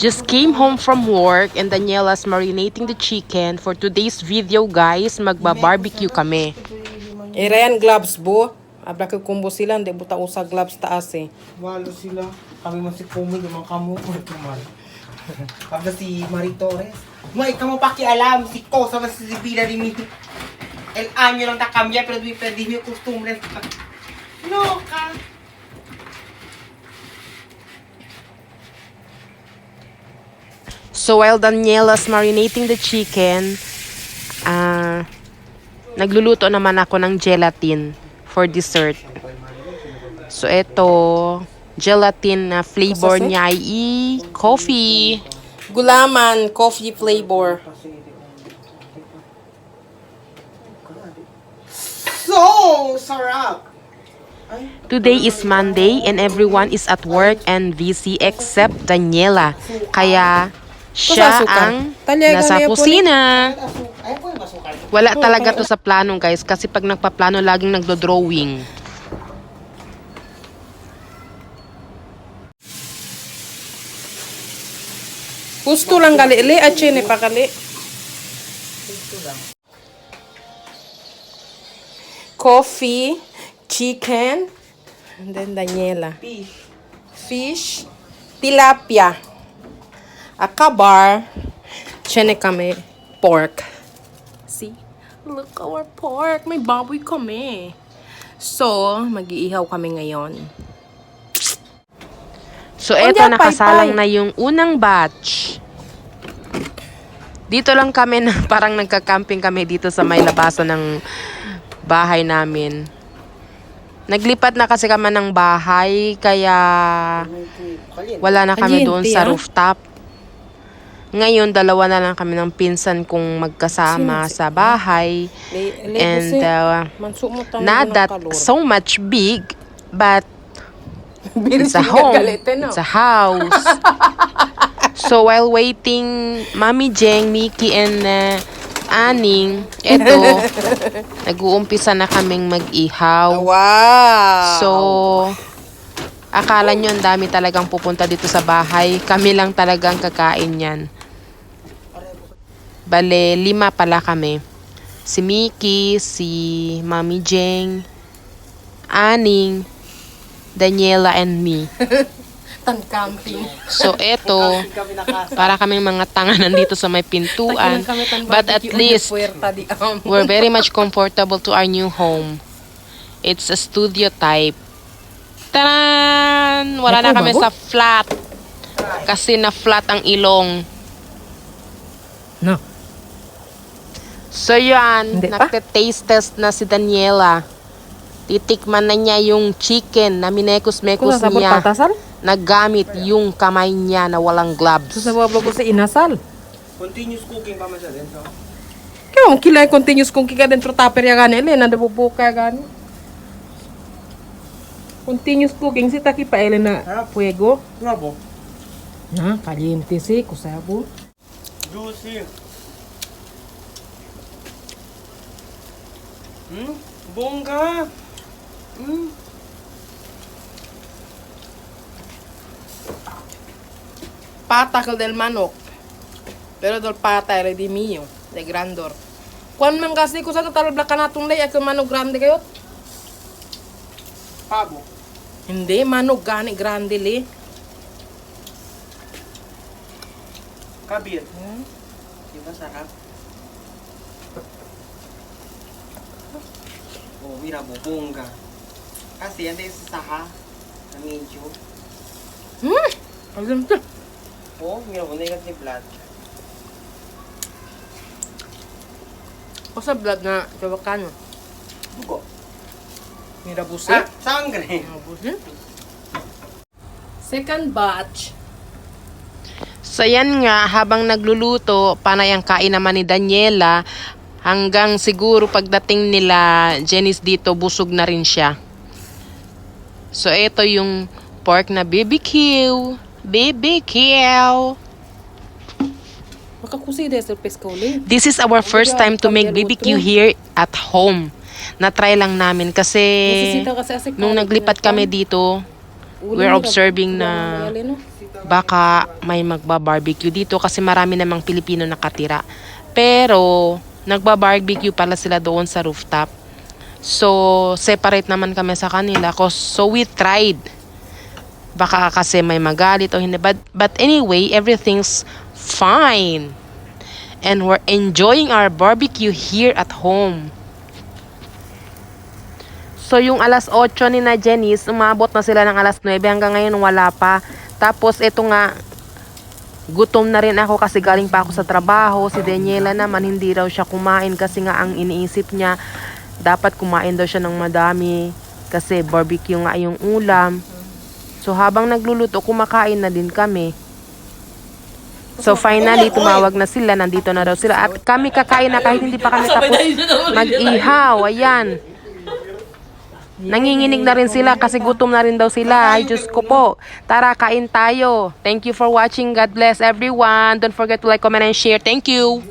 Just came home from work and Daniela's marinating the chicken. For today's video guys, magba-barbecue kami. Irayan gloves bo. Abra ko kumbo sila, hindi buta usa gloves taas eh. Walo sila. Kami man si Kumi, yung mga kamo ko naman. Pagka si Marie Torres. May ikaw mo pakialam, si Ko sa mas si rin ni El año lang takambya, pero di pwede mo costumbre. Loka! So while Daniela's marinating the chicken, ah nagluluto naman ako ng gelatin for dessert. So ito, gelatin na flavor niya ay coffee. Gulaman, coffee flavor. So sarap! Today is Monday and everyone is at work and busy except Daniela. Kaya siya ang nasa na yan po kusina. Ay po yung masukal. Wala talaga to sa plano guys kasi pag nagpaplano laging nagdo-drawing. Gusto lang gali li at chine pa gali. Coffee, chicken, and then Daniela. Fish. Fish, tilapia, akabar, chine kami, pork. See? Look our pork. May baboy kami. So, mag-iihaw kami ngayon. So Oh, eto yeah, nakasalang pay-pay. na yung unang batch. Dito lang kami na parang nagka-camping kami dito sa may labasan ng bahay namin. Naglipat na kasi kami ng bahay kaya wala na kami doon sa ah. rooftop. Ngayon, dalawa na lang kami ng pinsan kong magkasama sa bahay. Le- le- And uh, not that so much big, but It's a home. It's a house. so while waiting, Mami Jeng, Mickey, and uh, Aning, eto, nag-uumpisa na kaming mag-ihaw. Wow! So, akala nyo ang dami talagang pupunta dito sa bahay. Kami lang talagang kakain yan. Bale, lima pala kami. Si Mickey, si Mami Jeng, Aning, Daniela, and me. Tan camping. So, eto, para kaming mga tanga nandito sa may pintuan. But at least, we're very much comfortable to our new home. It's a studio type. Taran! Wala na kami sa flat. Kasi na flat ang ilong. No. So yan, Hindi nagte-taste test na si Daniela. Titikman na niya yung chicken na minekos-mekos niya. pagpatasal? Naggamit yung kamay niya na walang gloves. Sa bablo ko sa inasal. Continuous cooking pa man siya din. So. Kaya ang kilay continuous kung kika dentro tupper ya gani. Ele, nanda bubuka gani. Continuous cooking si taki pa ele na fuego. Nga po? Na, caliente si, kusabo. Juicy. Hmm? Bongga! Hmm? Patakal del manok. Pero dol pata ele di mio. De grandor. Kwan man kasi ko sa katalabla ka natong lay, ako manok grande kayo. Pabo. Hindi, manok gani grande li. Kabir. Hmm? Diba sarap? Oh, mira mo, bongga. Kasi yan din sa saha. Na medyo. Hmm! Alam to. Oh, mira mo, naigat ni blood. O sa blood na mo. Bugo. Mira busi. Ah, sangre. Second batch. So yan nga, habang nagluluto, panay ang kain naman ni Daniela, hanggang siguro pagdating nila, Janice dito, busog na rin siya. So ito yung pork na BBQ. BBQ. This is our first time to make BBQ here at home. Na-try lang namin kasi nung naglipat kami dito, we're observing na baka may magba-barbecue dito kasi marami namang Pilipino nakatira. Pero, nagba-barbecue pala sila doon sa rooftop. So, separate naman kami sa kanila. So, we tried. Baka kasi may magalit o hindi. But, but anyway, everything's fine. And we're enjoying our barbecue here at home. So, yung alas 8 ni na Jenice, umabot na sila ng alas 9. Hanggang ngayon, wala pa. Tapos, ito nga, gutom na rin ako kasi galing pa ako sa trabaho. Si Daniela naman, hindi raw siya kumain kasi nga ang iniisip niya, dapat kumain daw siya ng madami kasi barbecue nga yung ulam. So, habang nagluluto, kumakain na din kami. So, finally, tumawag na sila. Nandito na daw sila. At kami kakain na kahit hindi pa kami tapos mag-ihaw. Ayan. Nanginginig na rin sila kasi gutom na rin daw sila. Ay, Diyos ko po. Tara, kain tayo. Thank you for watching. God bless everyone. Don't forget to like, comment, and share. Thank you.